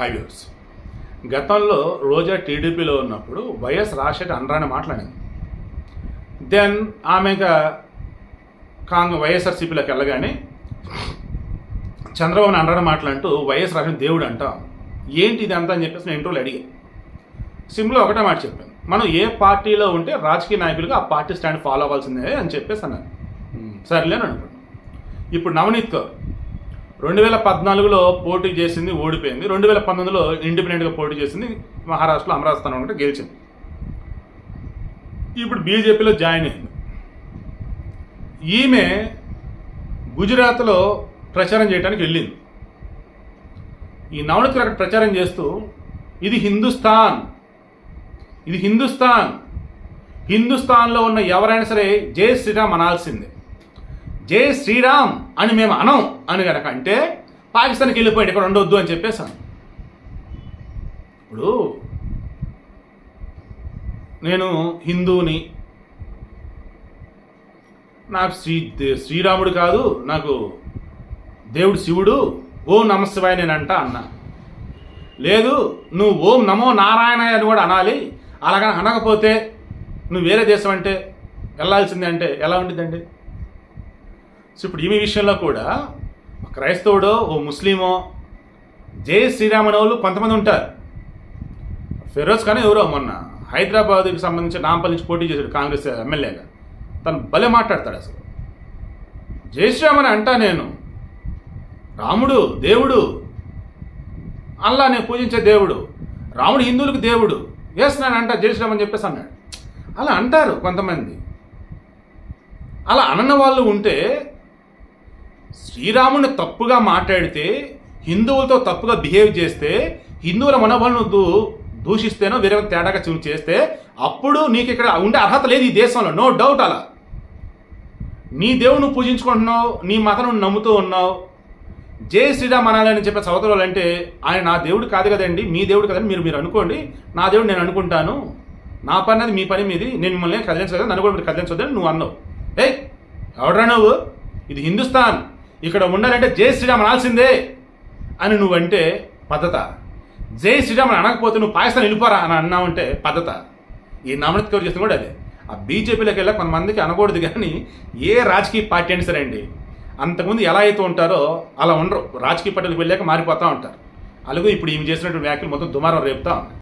హైవ్యూర్స్ గతంలో రోజా టీడీపీలో ఉన్నప్పుడు వైఎస్ రాజశేఖర్ అనరాని మాట్లాడింది. దెన్ ఆమె ఇంకా కాంగ్ వైఎస్ఆర్సీపీలోకి వెళ్ళగానే చంద్రబాబు అనరాని మాట్లాడుతూ వైఎస్ రాజశేఖర్ దేవుడు అంటాం. ఏంటి ఇది అంతా అని చెప్పేసి నేను ఇంటర్వ్యూలు అడిగా. సింపుల్గా ఒకటే మాట చెప్పాను. మనం ఏ పార్టీలో ఉంటే రాజకీయ నాయకులుగా ఆ పార్టీ స్టాండ్ ఫాలో అవ్వాల్సిందే అని చెప్పేసి అన్నాను. సరేలేను అనుకున్నాను. ఇప్పుడు నవనీత్ కౌర్ రెండు వేల పద్నాలుగులో పోటీ చేసింది ఓడిపోయింది. రెండు వేల పంతొమ్మిదిలో ఇండిపెండెంట్గా పోటీ చేసింది మహారాష్ట్రలో అమరావతి స్థానం ఒకటి గెలిచింది. ఇప్పుడు బీజేపీలో జాయిన్ అయింది. ఈమె గుజరాత్లో ప్రచారం చేయడానికి వెళ్ళింది. ఈ నవనీత్ అక్కడ ప్రచారం చేస్తూ ఇది హిందుస్థాన్ ఇది హిందుస్థాన్ హిందుస్థాన్లో ఉన్న ఎవరైనా సరే జై శ్రీరామ్ అనాల్సిందే. జై శ్రీరామ్ అని మేము అనం అని కనుక అంటే పాకిస్తాన్కి వెళ్ళిపోయాడు ఇక్కడ ఉండొద్దు అని చెప్పేసాను ఇప్పుడు నేను హిందూని నాకు శ్రీ శ్రీరాముడు కాదు నాకు దేవుడు శివుడు ఓం నమశివాయ నేనంట అన్నా. లేదు నువ్వు ఓం నమో నారాయణ అని కూడా అనాలి. అలాగ అనకపోతే నువ్వు వేరే దేశం అంటే వెళ్ళాల్సిందే అంటే ఎలా ఉంటుందండి సో ఇప్పుడు ఈమె విషయంలో కూడా క్రైస్తవుడో ఓ ముస్లిమో జై శ్రీరామ్ వాళ్ళు కొంతమంది ఉంటారు. ఫిరోజ్ ఖాన్ ఎవరో మొన్న హైదరాబాద్కి సంబంధించి నాంపల్లి నుంచి పోటీ చేశాడు కాంగ్రెస్ ఎమ్మెల్యేగా. తను భలే మాట్లాడతాడు అసలు. జై శ్రీరామ్ అంటా నేను రాముడు దేవుడు అల్లా నేను పూజించే దేవుడు రాముడు హిందువులకు దేవుడు ఎస్ నేను అంటా జై శ్రీరామ్ చెప్పేసి అన్నాడు. అలా అంటారు కొంతమంది. అలా అనన్న వాళ్ళు ఉంటే శ్రీరాముని తప్పుగా మాట్లాడితే హిందువులతో తప్పుగా బిహేవ్ చేస్తే హిందువుల మనోబలను దూ దూషిస్తేనో వేరే తేడాగా చూ చేస్తే అప్పుడు నీకు ఇక్కడ ఉండే అర్హత లేదు ఈ దేశంలో. నో డౌట్ అలా. నీ దేవుడు నువ్వు పూజించుకుంటున్నావు నీ మతం నువ్వు నమ్ముతూ ఉన్నావు. జై శ్రీరామ్ అనాలని చెప్పే సోదరులు అంటే ఆయన నా దేవుడు కాదు కదండి మీ దేవుడు కదండి మీరు మీరు అనుకోండి నా దేవుడు నేను అనుకుంటాను. నా పని అది మీ పని మీది నేను మిమ్మల్ని కదిలించలేదు నన్ను కూడా మీరు కదిలించొద్దని నువ్వు అన్నావు. ఏయ్ ఎవడరా నువ్వు? ఇది హిందుస్థాన్. ఇక్కడ ఉండాలంటే జై శ్రీరామ్ అనాల్సిందే అని నువ్వంటే పద్ధత. జై శ్రీరామ్ అని అనకపోతే నువ్వు పాకిస్తాన్ వెళ్ళిపోరా అని అన్నావంటే పద్ధత. ఈ నవనీత్ కౌర్ చేసిన కూడా అదే. ఆ బీజేపీలోకి వెళ్ళా కొంతమందికి అనకూడదు కానీ ఏ రాజకీయ పార్టీ అయినా సరే అండి అంతకుముందు ఎలా అయితే ఉంటారో అలా ఉండరు. రాజకీయ పార్టీలకు వెళ్ళాక మారిపోతూ ఉంటారు. అలాగే ఇప్పుడు ఈమె చేసినటువంటి వ్యాఖ్యలు మొత్తం దుమారం రేపుతా ఉన్నాయి.